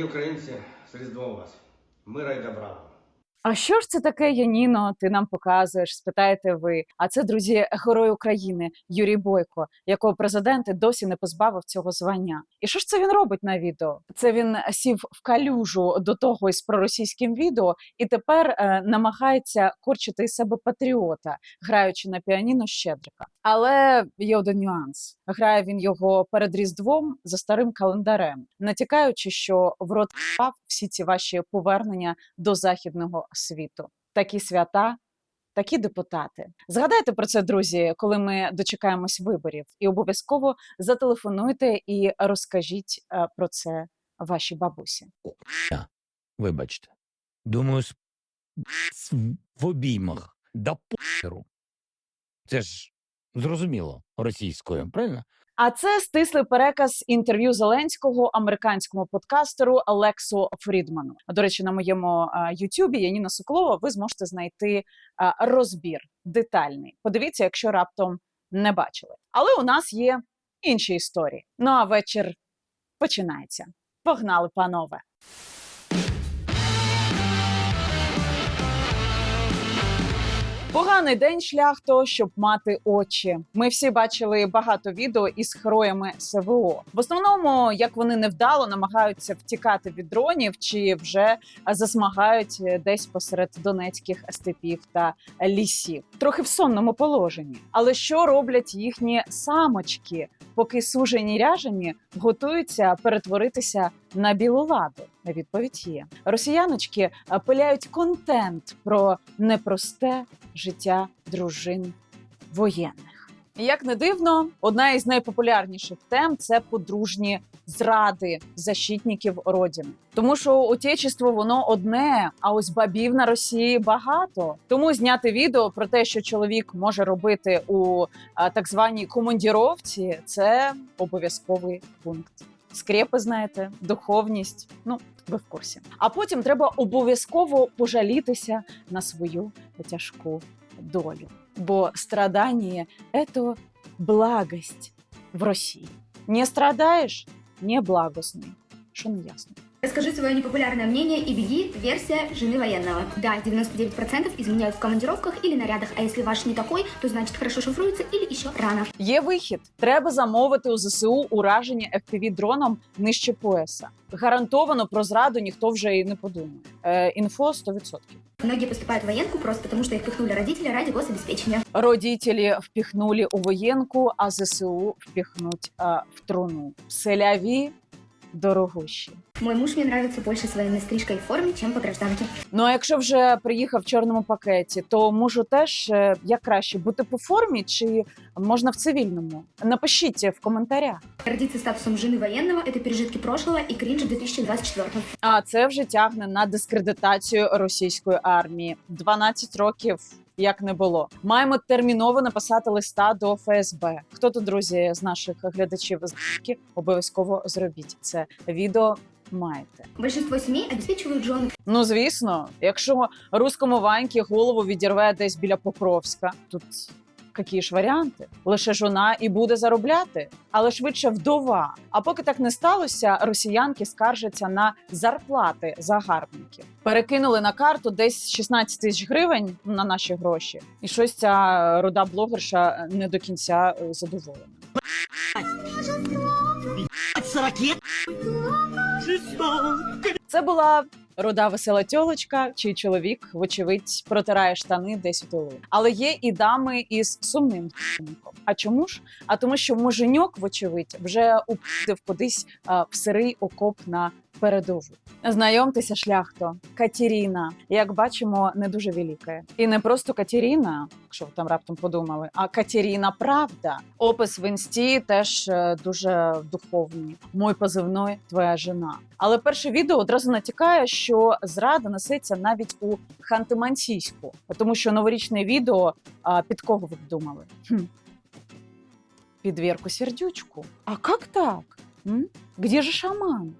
Українці, з Різдвом вас. Мира і добра. А що ж це таке, Яніно? Ти нам показуєш? Спитаєте ви. А це друзі, герой України Юрій Бойко, якого президент досі не позбавив цього звання. І що ж це він робить на відео? Це він сів в калюжу до того із проросійським відео, і тепер е, намагається корчити із себе патріота, граючи на піаніно Щедрика. Але є один нюанс: грає він його перед Різдвом за старим календарем, натякаючи, що в рот всі ці ваші повернення до західного світу. Такі свята, такі депутати. Згадайте про це, друзі, коли ми дочекаємось виборів, і обов'язково зателефонуйте і розкажіть е, про це вашій бабусі. Вибачте. Думаю, в обіймах. Да похеру. Це ж зрозуміло російською, правильно? А це стислий переказ інтерв'ю Зеленського американському подкастеру Алексу Фрідману. До речі, на моєму Ютубі Яніна Соколова ви зможете знайти розбір детальний. Подивіться, якщо раптом не бачили. Але у нас є інші історії. Ну а вечір починається. Погнали, панове! Поганий день шляхто, щоб мати очі. Ми всі бачили багато відео із героями СВО. В основному, як вони невдало намагаються втікати від дронів, чи вже засмагають десь посеред донецьких степів та лісів, трохи в сонному положенні. Але що роблять їхні самочки, поки сужені ряжені готуються перетворитися на білу ладу? Відповідь є. Росіяночки пиляють контент про непросте життя дружин воєнних. Як не дивно, одна із найпопулярніших тем це подружні зради защитників родини. Тому що отечество воно одне, а ось бабів на Росії багато. Тому зняти відео про те, що чоловік може робити у а, так званій командіровці, це обов'язковий пункт. Скрепи, знаєте, духовність. Ну, ви в курсі. А потім треба обов'язково пожалітися на свою тяжку долю. Бо страдання це благость в Росії. Не страдаєш не благосний. Що не ясно. Расскажи свое непопулярное мнение и беги. Версия жены военного. Да, 99% изменяют в командировках или нарядах, а если ваш не такой, то значит хорошо шифруется или еще рано. Є вихід. Треба замовити у ЗСУ ураження fpv дроном нижче пояса. Гарантовано про зраду ніхто вже і не подумає. Е, інфо 100%. Многие поступают в военку просто потому, что их пихнули родители ради гособеспечения. Родителі впіхнули у воєнку, а ЗСУ впіхнуть а, в труну. Селяві дорогущі. Мой муж мне нравится больше с военной стрижкой и форме, чем по гражданке. Ну а якщо вже приїхав в чорному пакеті, то можу теж е, як краще бути по формі чи можна в цивільному? Напишіть в коментарях. Гордиться статусом жены военного – это пережитки прошлого и кринж 2024. А це вже тягне на дискредитацію російської армії. 12 років. Як не було, маємо терміново написати листа до ФСБ. Хто тут, друзі, з наших глядачів з обов'язково зробіть це відео. Маєте. Большинство семей обеспечивают жены Ну звісно, якщо руському ваньки голову відірве десь біля Покровська, тут які ж варіанти? Лише жона і буде заробляти, але швидше вдова. А поки так не сталося, росіянки скаржаться на зарплати загарбників. Перекинули на карту десь 16 тисяч гривень на наші гроші, і щось ця руда блогерша не до кінця е, задоволена. Це була руда весела тьолочка, чий чоловік, вочевидь, протирає штани десь у тилу. Але є і дами із сумним чинком. А чому ж? А тому, що муженьок, вочевидь, вже упустив кудись а, в сирий окоп на передову. Знайомтеся, шляхто, Катеріна. Як бачимо, не дуже велика. І не просто Катеріна, якщо ви там раптом подумали, а Катеріна Правда. Опис в інсті теж е, дуже духовний. Мой позивной твоя жена. Але перше відео одразу натякає, що зрада несеться навіть у Ханти-Мансійську, тому що новорічне відео а, під кого ви б думали? Хм. Під Вірку Сердючку. А як так? М? Где же шаман?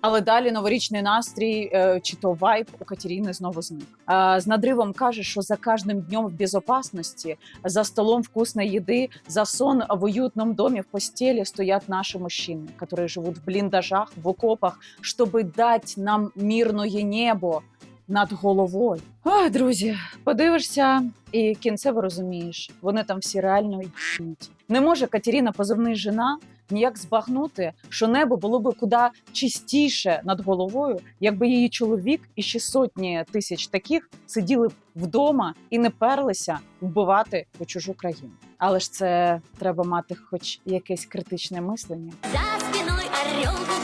Але далі новорічний настрій е, чи то вайб у Катерини знову зник. Е, З надривом каже, що за кожним днем в безопасності, за столом вкусної їди, за сон в уютном домі в постелі стоять наші мужчини, які живуть в бліндажах, в окопах, щоб дати нам мирне небо над головою. Ой, друзі, подивишся, і кінцево розумієш, вони там всі реально їбнуті. Не може Катерина, позивний жена, ніяк збагнути, що небо було би куди чистіше над головою, якби її чоловік і ще сотні тисяч таких сиділи б вдома і не перлися вбивати у чужу країну. Але ж це треба мати хоч якесь критичне мислення. За спиной орел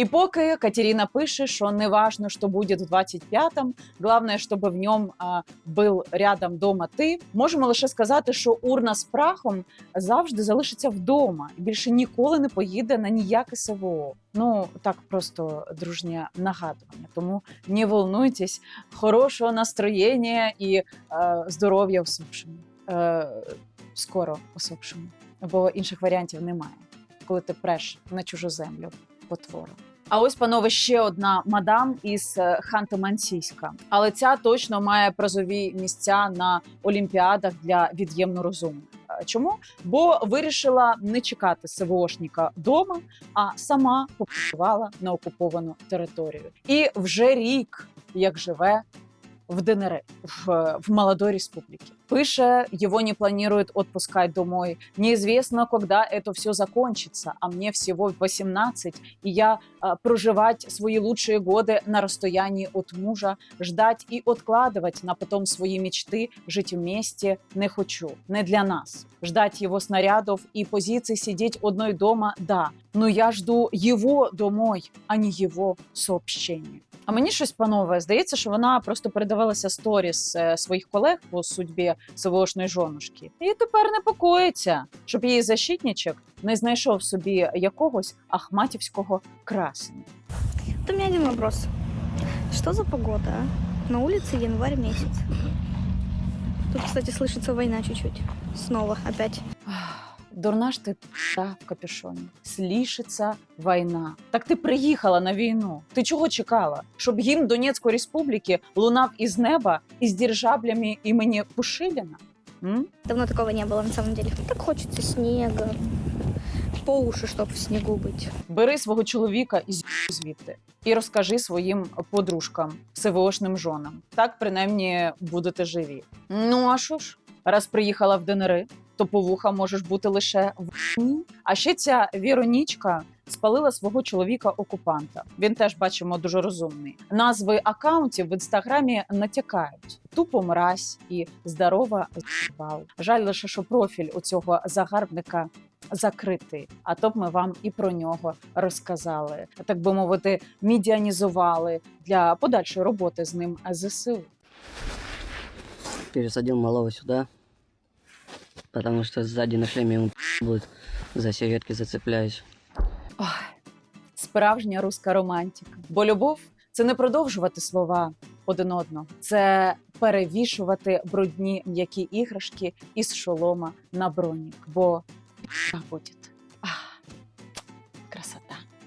І поки Катерина пише, що не важно, що буде в 25-м, головне, щоб в ньому а, був рядом дома ти. Можемо лише сказати, що урна з прахом завжди залишиться вдома і більше ніколи не поїде на ніяке СВО. Ну так просто дружнє нагадування. Тому не волнуйтесь, хорошого настроєння і е, здоров'я усопшому. Е, скоро усопшому, бо інших варіантів немає, коли ти преш на чужу землю потвору. А ось, панове, ще одна мадам із е, Ханти-Мансійська. Але ця точно має призові місця на олімпіадах для від'ємно розумних. Е, Чому? Бо вирішила не чекати СВОшника вдома, а сама попрацювала на окуповану територію. І вже рік як живе в ДНР, в, в молодой республике. Пише, его не планируют отпускать домой. Неизвестно, когда это все закончится. А мне всего 18, и я а, проживать свои лучшие годы на расстоянии от мужа, ждать и откладывать на потом свои мечты, жить вместе не хочу. Не для нас. Ждать его снарядов и позиций сидеть одной дома, да. Но я жду его домой, а не его сообщення. А мені щось панове здається, що вона просто передавалася сторіс е, своїх колег по судьбі СВОшної жонушки, і тепер непокоїться, щоб її защитничок не знайшов собі якогось ахматівського красення. У меня один вопрос. Що за погода, а? На вулиці январь місяць. Тут, кстати, слышится война чуть-чуть. Снова, опять. Ах, Дурна ж ти та в капюшоні. Слішиться війна. Так ти приїхала на війну. Ти чого чекала? Щоб гімн Донецької республіки лунав із неба із діржаблями імені Пушиліна? М? Давно такого не было, на самом деле. Так хочется снега. По уши, чтобы в снегу быть. Бери свого чоловіка і з'їб звідти і розкажи своїм подружкам, СВОшним жонам. Так принаймні будете живі. Ну а що ж, раз приїхала в ДНР, то повуха можеш бути лише в. А ще ця Віронічка спалила свого чоловіка окупанта. Він теж бачимо дуже розумний. Назви акаунтів в інстаграмі натякають: тупо мразь і здорова з**бал. Жаль лише, що профіль у цього загарбника закритий. А то б ми вам і про нього розказали, так би мовити, мідіанізували для подальшої роботи з ним ЗСУ. пересадил малого сюда, потому что сзади на шлеме ему будет, за сигаретки зацепляюсь. Ох, справжня руська романтика. Бо любов це не продовжувати слова один одного, це перевішувати брудні м'які іграшки із шолома на бронік. Бо пі***а буде. Ах, красота.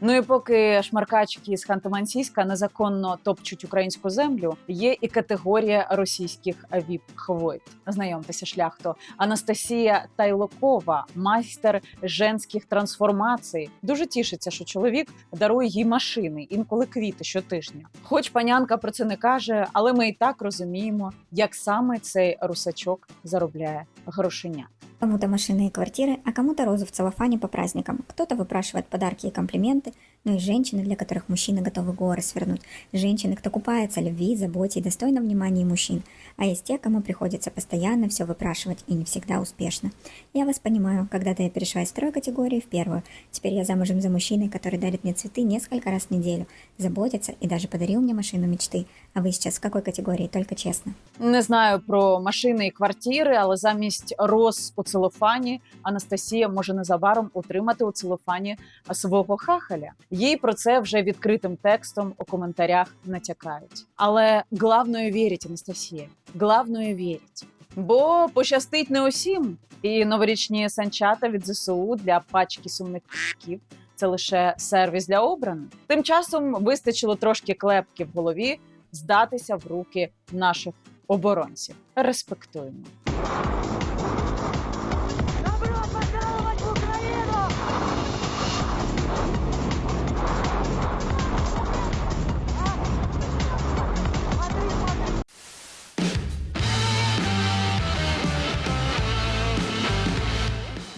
Ну і поки шмаркачки з Ханти-Мансійська незаконно топчуть українську землю, є і категорія російських віп хвойт. Знайомтеся, шляхто Анастасія Тайлокова, майстер женських трансформацій. Дуже тішиться, що чоловік дарує їй машини, інколи квіти щотижня. Хоч панянка про це не каже, але ми і так розуміємо, як саме цей русачок заробляє грошеня. Кому-то машины и квартиры, а кому-то розы в целлофане по праздникам. Кто-то выпрашивает подарки и комплименты, но и женщины, для которых мужчины готовы горы свернуть. Женщины, кто купается в любви, заботе и достойном внимании мужчин. А есть те, кому приходится постоянно все выпрашивать и не всегда успешно. Я вас понимаю, когда-то я перешла из второй категории в первую. Теперь я замужем за мужчиной, который дарит мне цветы несколько раз в неделю, заботится и даже подарил мне машину мечты. А вы сейчас в какой категории, только честно? Не знаю про машини і квартири, але замість роз у целофані Анастасія може незабаром отримати у целофані свого хахаля. Їй про це вже відкритим текстом у коментарях натякають. Але главною вірить Анастасія. Главною вірить. Бо пощастить не усім. І новорічні санчата від ЗСУ для пачки сумних п***ків – це лише сервіс для обраних. Тим часом вистачило трошки клепки в голові здатися в руки наших оборонців. Респектуємо.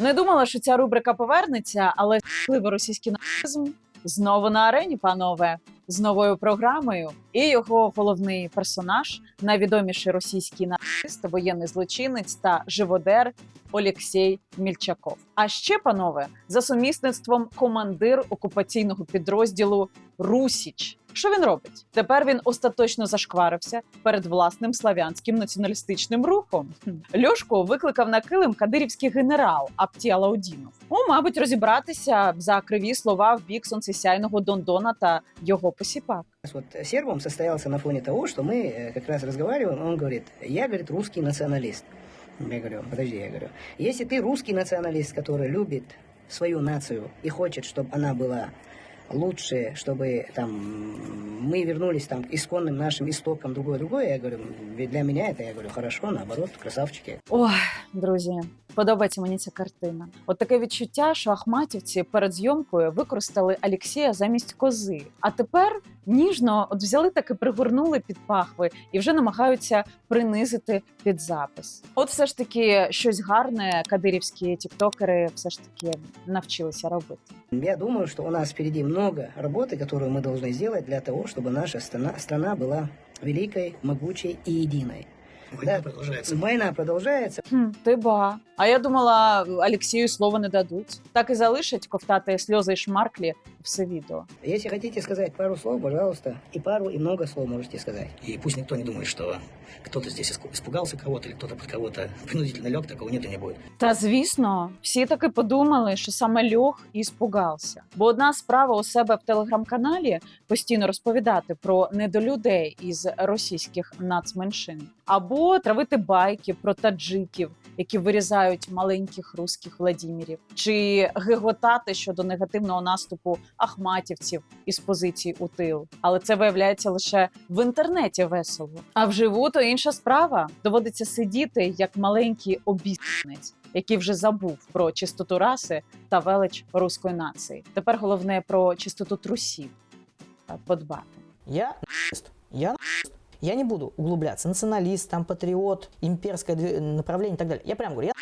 Не думала, що ця рубрика повернеться, але впливи російський нацизм знову на арені, панове, з новою програмою. І його головний персонаж, найвідоміший російський нацист, воєнний злочинець та живодер Олексій Мільчаков. А ще, панове, за сумісництвом командир окупаційного підрозділу Русіч. Що він робить? Тепер він остаточно зашкварився перед власним славянським націоналістичним рухом. Хм. Льошко викликав на килим кадирівський генерал Апті Алаудінов. Ну, мабуть, розібратися за криві слова в бік сонцесяйного Дондона та його посіпак. Вот сербом состоялся на фоне того, что мы э, как раз разговариваем, он говорит, я, говорит, русский националист. Я говорю, подожди, я говорю, если ты русский националист, который любит свою нацию и хочет, чтобы она была лучше, чтобы там мы вернулись там к исконным нашим истокам, другое-другое, я говорю, ведь для меня это, я говорю, хорошо, наоборот, красавчики. Ой, друзі, подобається мені ця картина. От таке відчуття, що ахматівці перед зйомкою використали Алексія замість кози. А тепер ніжно от взяли таки пригорнули під пахви і вже намагаються принизити під запис. От все ж таки щось гарне кадирівські тіктокери все ж таки навчилися робити. Я думаю, что у нас впереди много работы, которую мы должны сделать для того, чтобы наша страна, страна была великой, могучей и единой. Война Да. продолжается. Война продолжается. Хм, ти ба. А я думала, Алексію слово не дадуть. Так і залишать ковтати сльози і шмарклі все відео. Если хотите сказать пару слов, пожалуйста, и пару, и много слов можете сказать. И пусть никто не думает, что кто-то здесь испугался кого-то кто-то под кого-то принудительно лег, такого нет не будет. Та звісно, всі таки подумали, що саме льох і спугався. Бо одна справа у себе в телеграм-каналі постійно розповідати про недолюдей із російських нацменшин, або травити байки про таджиків, які вирізають маленьких руських владімірів, чи гиготати щодо негативного наступу ахматівців із позицій у тил. Але це виявляється лише в інтернеті весело. А вживу то інша справа. Доводиться сидіти як маленький обіцянець, який вже забув про чистоту раси та велич руської нації. Тепер головне про чистоту трусів подбати. Я. Я. Я не буду углубляться. Националист, там, патриот, имперское две- направление и так далее. Я прям говорю, я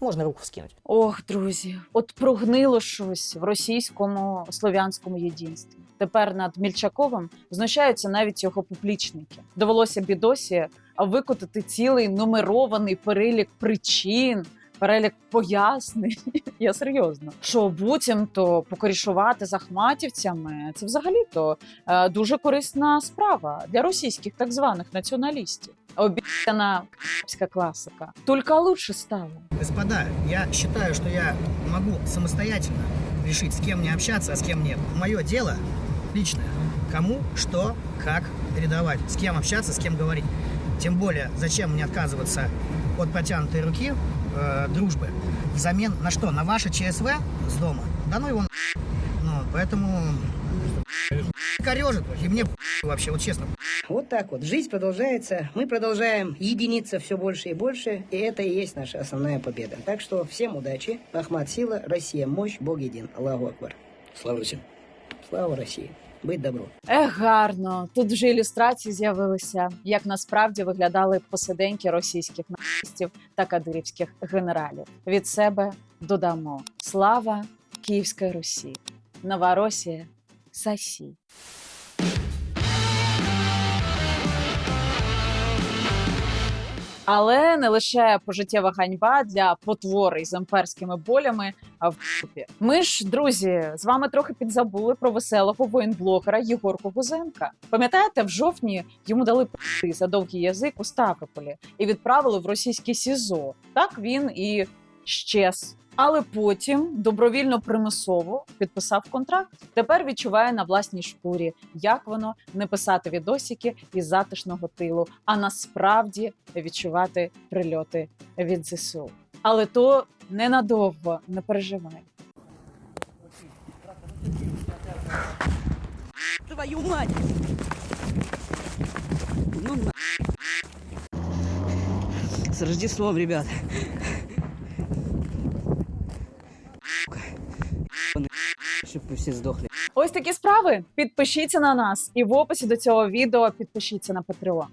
Можно руку вскинуть. Ох, друзі, от прогнило щось в російському слов'янському єдинстві. Тепер над Мільчаковим знущаються навіть його публічники. Довелося бідосі викотити цілий нумерований перелік причин. Перелік пояснень, я серйозно, що буцімто покорішувати з ахматівцями це взагалі-то е, дуже корисна справа для російських так званих націоналістів. Обіцяна капська класика. Тільки лучше стало. Господа, я считаю, что я могу самостоятельно решить, с кем мне общаться, а с кем нет. Мое дело личное. Кому, что, как передавать, с кем общаться, с кем говорить. Тем более, зачем мне отказываться от протянутой руки э, дружбы взамен на что? На ваше ЧСВ с дома? Да ну его на... Ну, поэтому... Корежит, и мне вообще, вот честно, Вот так вот. Жизнь продолжается. Мы продолжаем единиться все больше и больше. И это и есть наша основная победа. Так что всем удачи. Ахмат Сила, Россия мощь, Бог един. Аллаху Акбар. слава Руси. Слава России. Быть добро. Ех, гарно. Тут вже ілюстрації з'явилися, як насправді виглядали посиденьки російських нацистів та кадирівських генералів. Від себе додамо слава Київської Русі, Новоросія, Сасі. Але не лише пожиттєва ганьба для потвори з імперськими болями а в купі. Ми ж, друзі, з вами трохи підзабули про веселого воєнблогера Єгорку Гузенка. Пам'ятаєте, в жовтні йому дали пи за довгий язик у Ставрополі і відправили в російське СІЗО. Так він і щез. Але потім добровільно примусово підписав контракт. Тепер відчуває на власній шкурі, як воно не писати відосики із затишного тилу, а насправді відчувати прильоти від ЗСУ. Але то ненадовго, не переживай. Твою мать! Ну. С Рождеством, ребят. Щоб ви всі здохли. Ось такі справи. Підпишіться на нас, і в описі до цього відео підпишіться на Patreon.